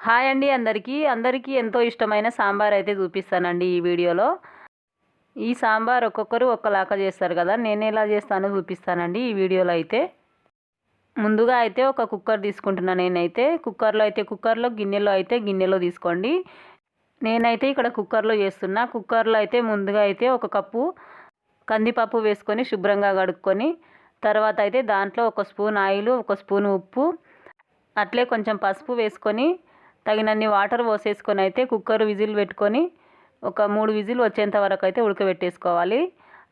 Hi అండి అందరికీ. అందరికీ ఎంతో ఇష్టమైన సాంబార్ అయితే చూపిస్తానండి ఈ వీడియోలో. ఈ సాంబార్ ఒక్కొక్కరు ఒక్కలాగా చేస్తారు కదా నేను ఎలా చేస్తానో చూపిస్తానండి ఈ వీడియోలో అయితే. ముందుగా అయితే ఒక కుక్కర్ తీసుకుంటున్నాను నేనైతే. కుక్కర్లో అయితే కుక్కర్లో గిన్నెలో అయితే గిన్నెలో తీసుకోండి. నేనైతే ఇక్కడ కుక్కర్లో చేస్తున్నా. కుక్కర్లో అయితే ముందుగా అయితే ఒక కప్పు కందిపప్పు వేసుకొని శుభ్రంగా కడుక్కొని తర్వాత అయితే దాంట్లో ఒక స్పూన్ ఆయిల్ ఒక స్పూన్ ఉప్పు అట్లే కొంచెం పసుపు వేసుకొని తగినన్ని వాటర్ పోసేసుకొని అయితే కుక్కర్ విజిల్ పెట్టుకొని ఒక మూడు విజిల్ వచ్చేంత వరకు అయితే ఉడకబెట్టేసుకోవాలి.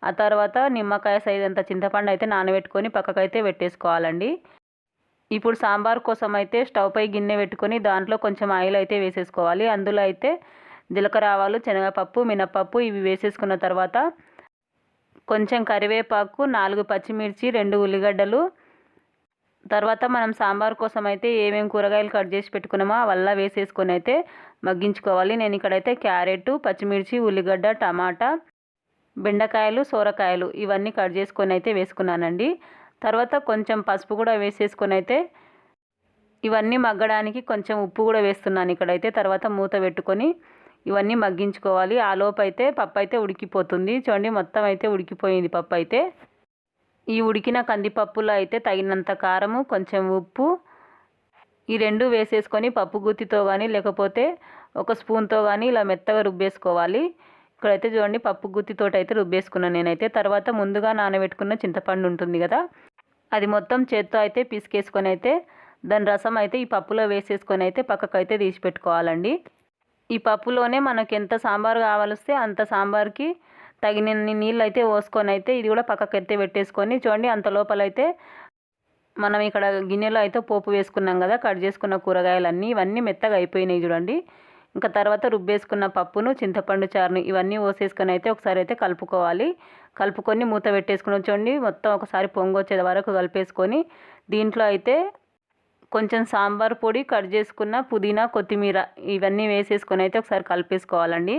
ఆ తర్వాత నిమ్మకాయ సైజ్ అంత చింతపండు అయితే నానబెట్టుకొని పక్కకైతే పెట్టేసుకోవాలండి. ఇప్పుడు సాంబార్ కోసం అయితే స్టవ్ పై గిన్నె పెట్టుకొని దాంట్లో కొంచెం ఆయిల్ అయితే వేసేసుకోవాలి. అందులో అయితే జీలకర్ర ఆవాలు శనగపప్పు మినపప్పు ఇవి వేసేసుకున్న తర్వాత కొంచెం కరివేపాకు నాలుగు పచ్చిమిర్చి రెండు ఉల్లిగడ్డలు తర్వాత మనం సాంబార్ కోసం అయితే ఏమేమి కూరగాయలు కట్ చేసి పెట్టుకున్నామో అవల్లా వేసేసుకొని అయితే మగ్గించుకోవాలి. నేను ఇక్కడైతే క్యారెట్ పచ్చిమిర్చి ఉల్లిగడ్డ టమాటా బెండకాయలు సోరకాయలు ఇవన్నీ కట్ చేసుకొని అయితే వేసుకున్నానండి. తర్వాత కొంచెం పసుపు కూడా వేసేసుకొని అయితే ఇవన్నీ మగ్గడానికి కొంచెం ఉప్పు కూడా వేస్తున్నాను ఇక్కడైతే. తర్వాత మూత పెట్టుకొని ఇవన్నీ మగ్గించుకోవాలి. ఆ అయితే పప్పు అయితే ఉడికిపోతుంది. చూడండి మొత్తం అయితే ఉడికిపోయింది పప్పు అయితే ఈ ఉడికిన కందిపప్పులో అయితే తగినంత కారము కొంచెం ఉప్పు. ఈ రెండు వేసేసుకొని పప్పు గుత్తితో కానీ లేకపోతే ఒక స్పూన్తో కానీ ఇలా మెత్తగా రుబ్బేసుకోవాలి. ఇక్కడైతే చూడండి పప్పు గుత్తితో అయితే రుబ్బేసుకున్నాను నేనైతే. తర్వాత ముందుగా నానబెట్టుకున్న చింతపండు ఉంటుంది కదా అది మొత్తం చేత్తో అయితే పిసికేసుకొని అయితే దాని రసం అయితే ఈ పప్పులో వేసేసుకొని అయితే పక్కకైతే తీసి పెట్టుకోవాలండి. ఈ పప్పులోనే మనకి ఎంత సాంబార్ కావాలిస్తే అంత సాంబార్కి తగినన్ని నీళ్ళు అయితే పోసుకొని అయితే ఇది కూడా పక్కకైతే పెట్టేసుకొని చూడండి అంత లోపలైతే మనం ఇక్కడ గిన్నెలో అయితే పోపు వేసుకున్నాం కదా కట్ చేసుకున్న కూరగాయలన్నీ ఇవన్నీ మెత్తగా అయిపోయినాయి చూడండి. ఇంకా తర్వాత రుబ్బేసుకున్న పప్పును చింతపండు చారును ఇవన్నీ పోసేసుకొని అయితే ఒకసారి అయితే కలుపుకోవాలి. కలుపుకొని మూత పెట్టేసుకుని చూడండి మొత్తం ఒకసారి పొంగు వరకు కలిపేసుకొని దీంట్లో అయితే కొంచెం సాంబార్ పొడి కట్ చేసుకున్న పుదీనా కొత్తిమీర ఇవన్నీ వేసేసుకొని అయితే ఒకసారి కలిపేసుకోవాలండి.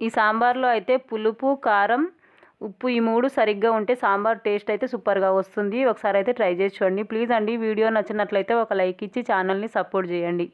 ఈ సాంబార్లో అయితే పులుపు కారం ఉప్పు ఈ మూడు సరిగ్గా ఉంటే సాంబార్ టేస్ట్ అయితే సూపర్గా వస్తుంది. ఒకసారి అయితే ట్రై చేసి చూడండి. ప్లీజ్ అండి వీడియో నచ్చినట్లయితే ఒక లైక్ ఇచ్చి ఛానల్ని సపోర్ట్ చేయండి.